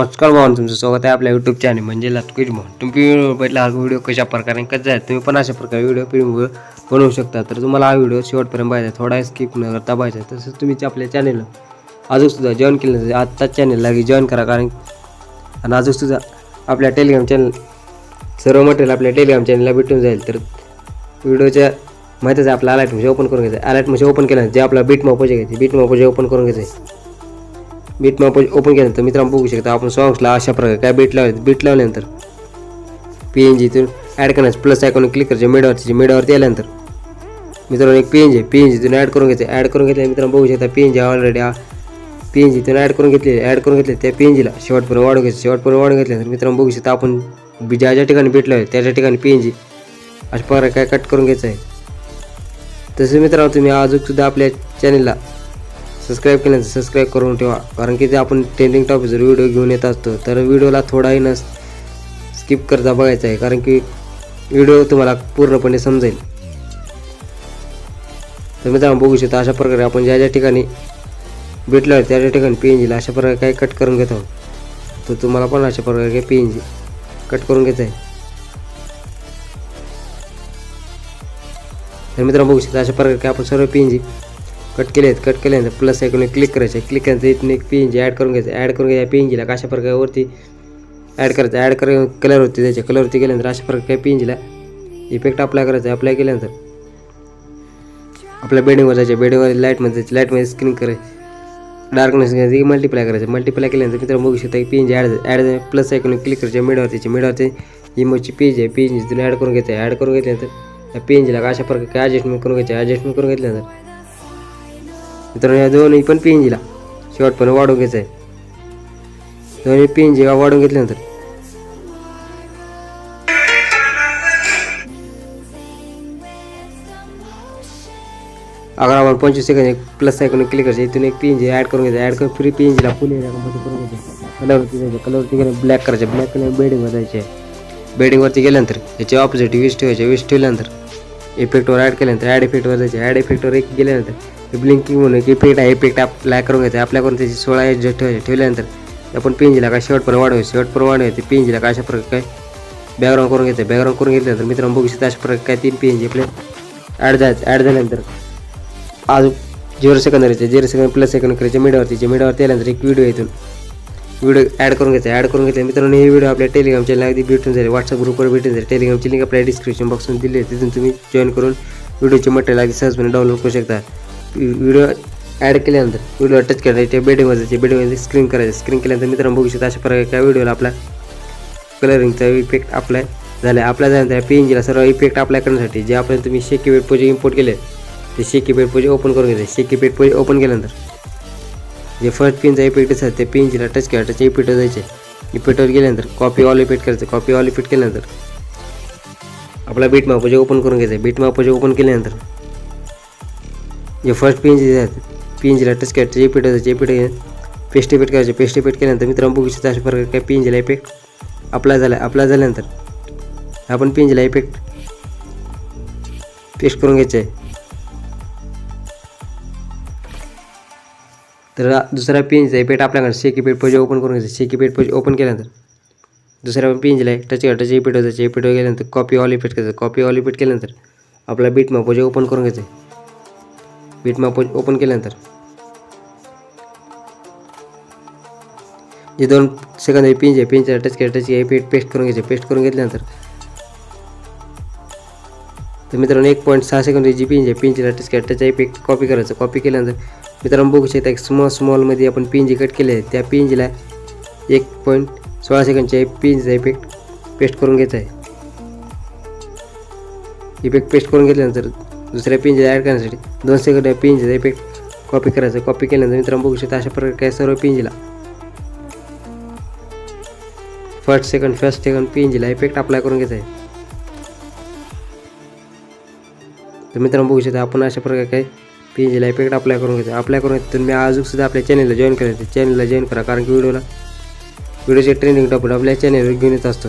नमस्कार भावन तुमचं स्वागत आहे आपल्या यूट्यूब चॅनल म्हणजे लातकुरी भाऊ तुम्ही व्हिडिओ भेटला हा व्हिडिओ कशा प्रकारे कसा आहे तुम्ही पण अशा प्रकारे व्हिडिओ फिल्म बनवू शकता. तर तुम्हाला हा व्हिडिओ शेवटपर्यंत पाहिजे थोडा स्किप न करता पाहिजे तसंच तुम्ही आपल्या चॅनल अजून सुद्धा जॉईन केलं नसेल आत्ताच चॅनलला जॉईन करा. कारण आणि अजून सुद्धा आपल्या टेलिग्राम चॅनल सर्व मटेरियल आपल्या टेलिग्राम चॅनलला भेटून जाईल. तर व्हिडिओच्या माहितीच आहे आपला अलर्ट म्हणजे ओपन करून घ्यायचं अलर्ट म्हणजे ओपन केलं जे आपला बीट मापोजे घ्यायचे बीट मापोजे ओपन करून घ्यायचं बीट मॅप ओपन केल्यानंतर मित्रांनो बघू शकता आपण सॉंग्सला अशा प्रकारे काय बीट लावले बीट लावल्यानंतर पी एन जीतून ॲड करण्याचं प्लस आयकॉन क्लिक करायचं मेडावरती मेडावरती आल्यानंतर. मित्रांनो एक P N G P N जीतून ॲड करून घ्यायचं ॲड करून घेतल्या मित्रांनो बघू शकता P N G already P N जीतून ॲड करून घेतले ॲड करून घेतले त्या पी एन जीला शेवटपर्यंत वाढून घ्यायचं शेवटपर्यंत वाढून घेतल्यानंतर मित्रांनो बघू शकता आपण ज्या ज्या ठिकाणी बीट लावले त्या ठिकाणी पी एन जी अशा प्रकारे काय कट करून घ्यायचं आहे. तसं मित्रांनो तुम्ही अजूनसुद्धा आपल्या चॅनलला सबस्क्राईब केल्यानंतर सबस्क्राईब करून ठेवा. कारण की ते आपण ट्रेंडिंग टॉपिकवर व्हिडिओ घेऊन येत असतो तर व्हिडिओला थोडाही न स्किप करता बघायचा आहे. कारण की व्हिडिओ तुम्हाला पूर्णपणे समजेल. तर मित्रांनो बघू शकता अशा प्रकारे आपण ज्या ज्या ठिकाणी भेटलो आहे त्या त्या ठिकाणी पी एन जीला अशा प्रकारे काही कट करून घेत. आहोत तर तुम्हाला पण अशा प्रकारे काही पी एन जी कट करून घेत आहे. तर मित्रांनो बघू शकता अशा प्रकारे काय आपण सर्व पी एन जी कट केले आहेत कट केल्यानंतर प्लस ऐकून क्लिक करायचं क्लिक केल्यानंतर इथून एक पी एन जी ॲड करून घ्यायचं. ॲड करून घ्यायचं पी एन जीला कशा प्रकारे वरती ॲड करायचं. ॲड कर कलरवरती द्यायच्या कलरवरती गेल्यानंतर अशा प्रकारे काय पी एन जीला इफेक्ट अप्लाय करायचा अप्लाय केल्यानंतर आपल्या बेडिंगवर जायचे. बेडिंगवर लाईटमध्ये जायचे. लाईटमध्ये स्क्रीन करायचं. डार्कनेस घ्यायचं मल्टिप्लाय करायचं. मल्टिप्लाय केल्यानंतर मित्रांनो बघू शकता P N G add add plus ऐकून क्लिक करायचे. मिडवरतीचे मिडवरती इमोची पेज आहे. पेज तिथून ॲड करून घ्यायचं ॲड करून घेतल्यानंतर त्या पी एन जीला अशा प्रकारे काय ॲडजस्टमेंट करून घ्यायचे ॲडजस्टमेंट करून घेतल्यानंतर मित्रांनो या दोन्ही पण पी एन जीला शेवटपर्यंत वाढवून घ्यायचं आहे दोन्ही पी एन जी वाढवून घेतल्यानंतर. अकरा आपण पंचवीस सेकंद एक प्लस सायकल क्लिक करायचं. इथून एक पी एन जी ॲड करून घ्यायचं. ॲड करून फ्री पी एन जीला फुल एरियामध्ये करून घ्यायचं. कलरवरती जायचं. कलरवरती गेलं ब्लॅक करायचं. ब्लॅक कलर बेडिंगवर जायचे. बेडिंगवरती गेल्यानंतर याचे ऑपोजिट वीस ठेवायचे. वीस ठेवल्यानंतर इफेक्टवर ॲड केल्यानंतर ॲड इफेक्टवर जायचे. ॲड इफेक्टवर एक गेल्यानंतर ब्लिंकिंग म्हणून एक इफेक्ट आहे इफेक्ट आपल्या करून घ्यायचा. आपल्याकडून त्याची सोळा एज ठेवायचे. ठेवल्यानंतर आपण पेंजीला काय शेवटपर्यंत वाढवायचं. शेवटपर्यंत वाढवायचं. पेंजीला काय अशा प्रकारे काय बॅकग्राऊंड करून घ्यायचं. बॅकग्राऊंड करून घेतल्यानंतर मित्रांनो बघू शकता अशा प्रकारे काय तीन पेंजी आपले ॲड जायचं. ॲड झाल्यानंतर आज झिरो सेकंद राहायचे झिरो सेकंड प्लस सेकंड करायचे. मिडावरतीचे मिडावरती आल्यानंतर एक व्हिडिओ येतून व्हिडिओ ॲड करून घ्यायचा ॲड करून घेतला. मित्रांनो हे व्हिडिओ आपल्या टेलिग्राम चॅनल अगदी भेटून जाईल. व्हॉट्सअप ग्रुपवर भेटून जाईल. टेलिग्रामची लिंक आपल्या डिस्क्रिप्शन बॉक्समध्ये दिली आहे. तिथून तुम्ही जॉईन करून व्हिडिओचे मटेरियल अगदी सहजपणे डाउनलोड करू शकता. व्हिडिओ ॲड केल्यानंतर व्हिडिओ टच करायचे त्या बेडिंगवर बेडिंगमध्ये स्क्रीन करायचं. स्क्रीन केल्यानंतर मित्रांनो बघू शकता अशा प्रकारे त्या व्हिडिओला आपला कलरिंगचा इफेक्ट अप्लाय झाला अप्लाय झाल्यानंतर पी एन जीला सर्व इफेक्ट अप्लाय करण्यासाठी जे आपण तुम्ही शेकी वेट पोजे इम्पोर्ट केले ते शेकी बेड पोजे ओपन करून घ्यायचे शेकी वेट पोजे ओपन केल्यानंतर जे फर्स्ट पिनचा इफेक्ट असतात ते पिनजीला टच किंवा टच इफेक्टवर जायचे. इफेक्टवर गेल्यानंतर कॉपी ऑल इफेक्ट करायचं. कॉपी ऑल इफेक्ट केल्यानंतर आपला बीट माप जे ओपन करून घ्यायचं. बीट माप जे ओपन केल्यानंतर जे फर्स्ट पिन जे आहेत पिनजीला टच केला त्याचे इफेक्ट जायचे. इफेक्ट पेस्ट इफेक्ट करायचे. पेस्ट इफेक्ट केल्यानंतर मित्रांनो बघू शकता अशा प्रकारे काय पिनजीला इफेक्ट अप्लाय झाला. अप्लाय झाल्यानंतर आपण पिन इफेक्ट पेस्ट करून घ्यायचं आहे. तर दुसरा पेंज आहे. पेट आपल्याकडे शेकी पेट पोजे ओपन करून घ्यायचं. शेकी पेट पोजे ओपन केल्यानंतर दुसऱ्या पेनला टच करा टच इफेक्ट होतं इफेक्ट गेल्यानंतर कॉपी ऑल इफेक्ट करायचं. कॉपी ऑल इफेक्ट केल्यानंतर आपला बीट मॅप ओपन करून घ्यायचं. बीट मापोज ओपन केल्यानंतर जे दोन सेकंद पिंच आहे. पिंजला टच केलं टच इफेक्ट पेस्ट करून घ्यायचे. पेस्ट करून घेतल्यानंतर तर मित्रांनो एक पॉईंट सहा सेकंद जी पिंच आहे. पिंचला टच केलं हे इफेक्ट कॉपी करायचं. कॉपी केल्यानंतर मित्रांनो बघू शकता एक स्मॉल स्मॉलमध्ये आपण पिंजी कट केले आहे. त्या पिंजीला एक पॉईंट सोळा सेकंडच्या पिंजचा इफेक्ट पेस्ट करून घ्यायचा आहे. इफेक्ट पेस्ट करून घेतल्यानंतर दुसऱ्या पिंजला ॲड करण्यासाठी दोन सेकंड पिंजचा इफेक्ट कॉपी करायचा कॉपी केल्यानंतर मित्रांनो बघू शकता अशा प्रकारे काय सर्व पिंजीला फर्स्ट सेकंड फर्स्ट सेकंड पिंजीला इफेक्ट अप्लाय करून घ्यायचा आहे. तर मित्रांनो बघू शकता आपण अशा प्रकारे काही पेजला इफेक्ट अप्लाय करून घ्यायचा अप्लाय करून घेतो मी अजून सुद्धा आपल्या चॅनलला जॉईन करायचं चॅनलला जॉईन करा. कारण की व्हिडिओला व्हिडिओचे ट्रेंडिंग टॉपिक आपल्या चॅनलवर घेऊन येत असतो.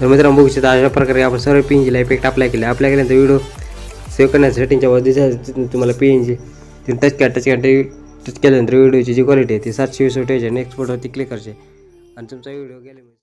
तर मित्रांनो बघू शकता अशा प्रकारे आपण सर्व पी एन जीला इफेक्ट अप्लाय केले. अप्लाय केल्यानंतर व्हिडिओ सेव्ह करण्यासाठी सेटिंगच्या वर तुम्हाला पी एन जी तिथे टच करा टच करा टच केल्यानंतर व्हिडिओची जी क्वालिटी आहे ती सातशे वीस ठेवायची नेक्स्ट फोटोवरती क्लिक करायचे. आणि तुमचा व्हिडिओ गेले